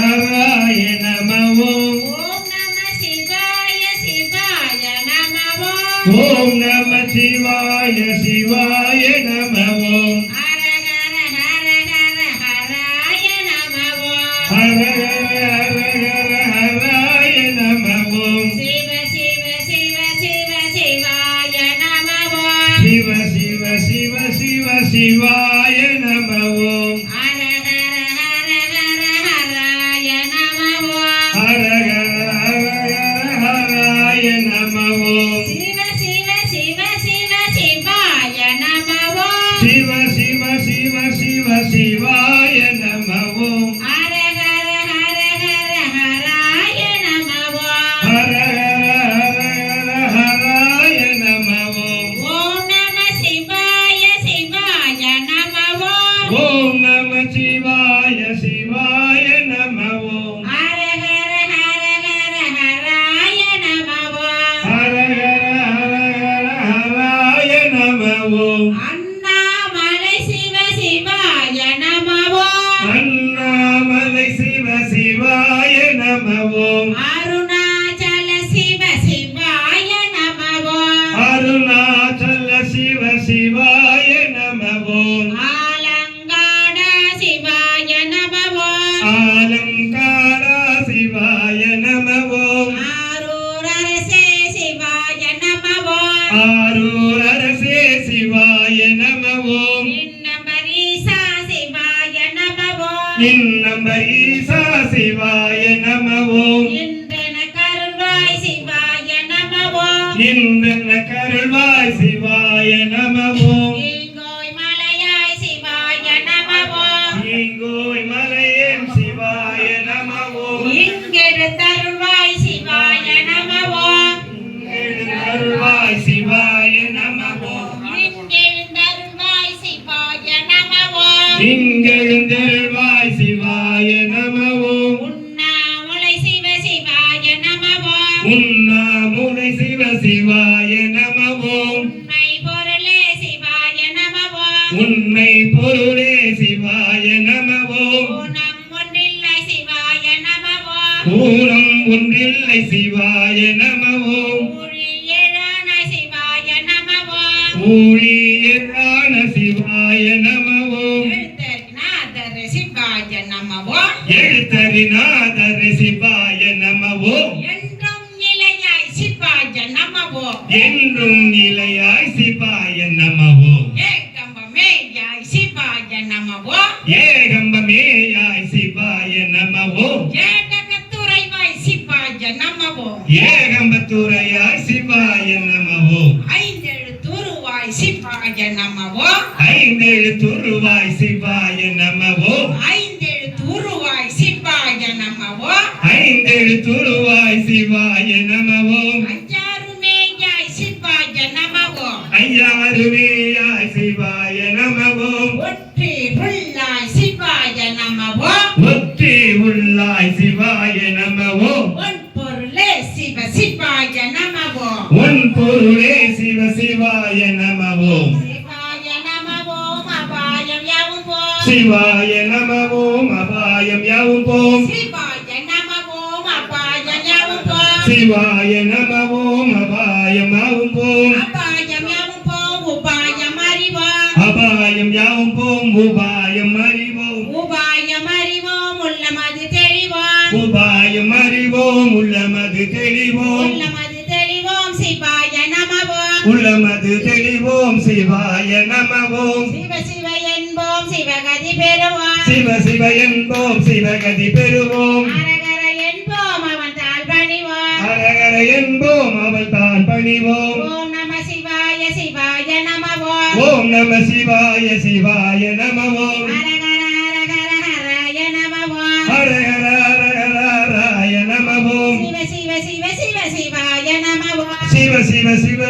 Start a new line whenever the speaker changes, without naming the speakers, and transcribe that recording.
ஹராய நம ஓம்
ஓம் நம சிவாய சிவாய நம ஓம்
ஓம் நம சிவாய சிவாய நம ஓம்
ஹர ஹர ஹர ஹர ஹராய நம ஓம்
ஹர ஹர ஹராய நம ஓம்
சிவ சிவ சிவ சிவ சிவாய ஓம்
நம
சிவாய
சிவாய நம ஓம்
ஹர ஹர ஹர ஹர ஹராய நம ஓம்
ஹர ஹர ஹராய நம ஓம்
அண்ணாமலை சிவ சிவாய நம ஓம்
அண்ணாமலை சிவ சிவாய நம ஓம்
அருணாச்சல சிவ சிவாய நம ஓம்
அருணாச்சல சிவ சிவாய இன்னம்ப ஈசா சிவாய நம ஓம்
இன்றென கருள்வாய் சிவாய நம ஓம்
இந்தன கருள்வாய் சிவாய நம
சிவாய நம ஓம் உண்மை பொருளே சிவாய நம ஓம்
உண்மை பொருளே சிவாய நம ஓம்
ஊனம் ஒன்றில்லை சிவாய நம ஓம்
பூரம் ஒன்றில்லை சிவாய நம ஓம்
ஊழியரான சிவாய நம ஓம்
ஊழியரான சிவாய நம ஓம்
எழுத்தறிநாதர் சிவாய நம ஓம்
எழுத்தறிநாதர் சிவாய நம ஓம்
என்றும் இளையாய் சிவாய நம ஓம்
என்றும் நிலையாய் சிவாய நம ஓம்
ஏகம்பமேயாய் சிவாய நம ஓம்
ஏகம்பமேயாய் சிவாய நம ஓம்
ஏகத்துறைவாய் சிவாய நம ஓம்
ஏகம்பத்துரையாய் சிவாய நம ஓம்
ஐந்தெழுத்துருவாய் சிவாய நம ஓம்
ஐந்தெழுத்துருவாய் சிவாய நம ஓம்
ஐந்தெழுத்துருவாய் சிவாய நம ஓம்
ஐந்தெழுத்துருவாய் சிவாய நம ஓம்
அஞ்சாறுமேயாய் சிவாய நம ஓம்
ஐயாருமேயாய் சிவாய நம ஓம்
ஒற்றி புல்லாய் சிவாய நம ஓம்
ஒற்றி உள்ளாய் சிவாய நம ஓம்
உன் பொருளே சிவ சிவாய நம ஓம்
உன் பொருளே சிவ சிவாய நம ஓம்
சிவாய நம ஓம் அபாயம் யாவும் போம்
சிவாய நம ஓம் அபாயம் யாவும் போம்
அபாயம் யாவும் போம் உபாயம் அறிவோம்.
உபாயம் அறிவோம்
உள்ளமது தெளிவோம்.
உபாயம் அறிவோம் உள்ளமது தெளிவோம்.
உள்ளமது தெளிவோம் சிவாய நமவோம்.
உள்ளமது தெளிவோம் சிவாய நமவோம்.
சிவ சிவ என்போம் சிவகதி பெறுவோம்.
சிவ சிவ என்போம் சிவகதி பெறுவோம்.
அரகர என்போம் அவன் தாழ் பணிவோம்
அரகர என்போம் அவள் தான் பணிவோம் நம சிவாய சிவாய நமவோம்
அரகர அரகர ஹராய நமவோம்
ஹரஹர ஹரஹராய நமவோம்
சிவ சிவ சிவ சிவ சிவாய நமவோம்
சிவ சிவ சிவ.